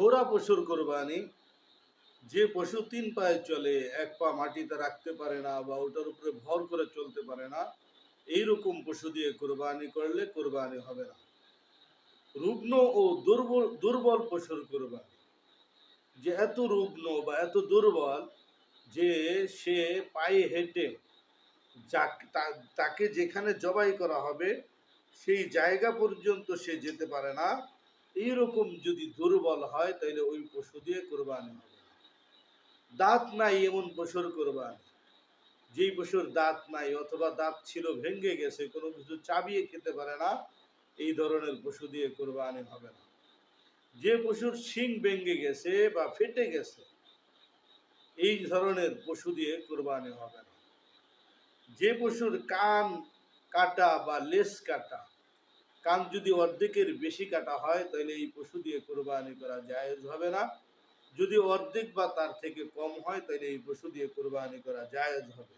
খোরা পশুর কোরবানি। যে পশু তিন পায়ে চলে, এক পা মাটিতে রাখতে পারে না বা ওটার উপরে ভর করে চলতে পারে না, এইরকম পশু দিয়ে কোরবানি করলে কোরবানি হবে না। রুগ্ন ও দুর্বল দুর্বল পশুর কোরবানি। যে এত রুগ্ন বা এত দুর্বল যে সে পায়ে হেঁটে তাকে যেখানে জবাই করা হবে, সেই জায়গা পর্যন্ত সে যেতে পারে না। এইরকম যদি দুর্বল হয় তাহলে ওই পশু দিয়ে কোরবানি হবে। দাঁত নাই এমন পশুর কোরবানি। যেই পশুর দাঁত নাই অথবা দাঁত ছিল ভেঙে গেছে, কোনো কিছু চাবিয়ে খেতে পারে না, এই ধরনের পশু দিয়ে কোরবানি হবে না। যে পশুর শিং ভেঙে গেছে বা ফেটে গেছে, এই ধরনের পশু দিয়ে কোরবানি হবে না। যে পশুর কান কাটা বা লেস কাটা কান যদি অর্ধেকের বেশি কাটা হয়, তাহলে এই পশু দিয়ে কোরবানি করা জায়েজ হবে না। যদি অর্ধেক বা তার থেকে কম হয়, তাহলে এই পশু দিয়ে কোরবানি করা জায়েজ হবে।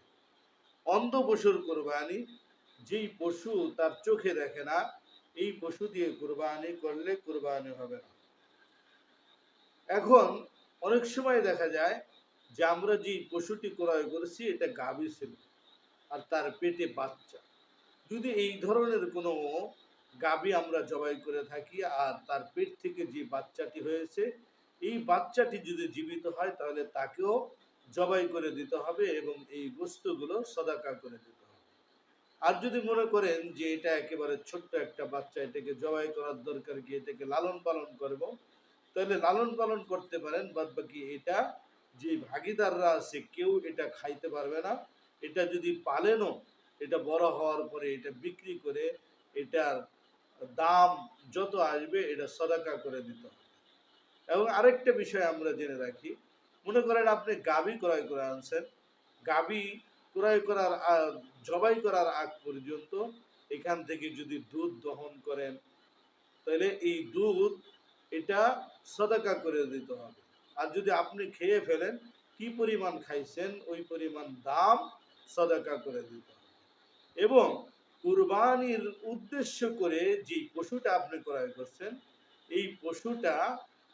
অন্ধ পশুর কোরবানি, যেই পশু তার চোখে দেখে না, এই পশু দিয়ে কোরবানি করলে কোরবানি হবে না। এখন অনেক সময় দেখা যায় যে আমরা যে পশুটি ক্রয় করেছি, এটা গাভী ছিল আর তার পেটে বাচ্চা। যদি এই ধরনের কোনো গাভী আমরা জবাই করে থাকি, আর তার পেট থেকে যে বাচ্চাটি হয়েছে, এই বাচ্চাটি যদি জীবিত হয়, তাহলে তাকেও জবাই করে দিতে হবে এবং এই বস্তুগুলো সদাকা করে দিতে হবে। আর যদি মনে করেন যে এটা একেবারে ছোট্ট একটা বাচ্চা, এটাকে জবাই করার দরকার কি, এটাকে লালন পালন করব, তাহলে লালন পালন করতে পারেন, বাদ বাকি এটা যে ভাগিদাররা আছে, কেউ এটা খাইতে পারবে না। এটা যদি পালেনও, এটা বড় হওয়ার পরে এটা বিক্রি করে, এটার দাম যত আসবে, এটা সদাকা করে দিতে হবে। এবং আরেকটা বিষয় আমরা জেনে রাখি, মনে করেন আপনি গাভী ক্রয় করে আনছেন, গাভী ক্রয় করার জবাই করার আগ পর্যন্ত এখান থেকে যদি দুধ দহন করেন, তাহলে এই দুধ এটা সদাকা করে দিতে হবে। আর যদি আপনি খেয়ে ফেলেন, কি পরিমাণ খাইছেন, ওই পরিমাণ দাম সদাকা করে দিতে হবে। এবং কুরবানির উদ্দেশ্য করে যে পশুটা আপনি ক্রয় করছেন, এই পশুটা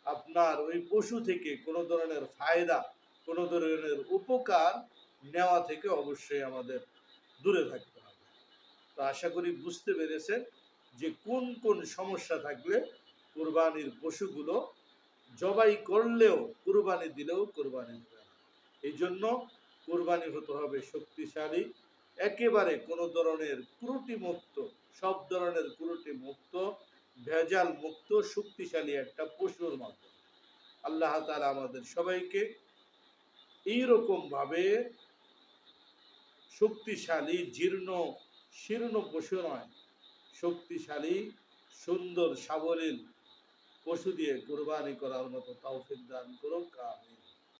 আপনার ওই পশু থেকে কোনো ধরনের ফায়দা, কোনো ধরনের উপকার নেওয়া থেকে অবশ্যই আমাদের দূরে থাকতে হবে। তো আশা করি বুঝতে পেরেছেন যে কোন কোন সমস্যা থাকলে কোরবানির পশুগুলো জবাই করলেও কোরবানি দিলেও কোরবানি না। এই জন্য কোরবানি হতে হবে শক্তিশালী একেবারে কোনো ধরনের ত্রুটি মুক্ত সব ধরনের ত্রুটি মুক্ত ভেজাল মুক্ত শক্তিশালী একটা পশুর মতো। আল্লাহ তাআলা আমাদের সবাইকে এইরকম ভাবে শক্তিশালী, জীর্ণ, শীর্ণ পশু নয়, শক্তিশালী, সুন্দর, সাবলীল পশু দিয়ে কোরবানি করার মতো তৌফিক দান করুক, আমিন।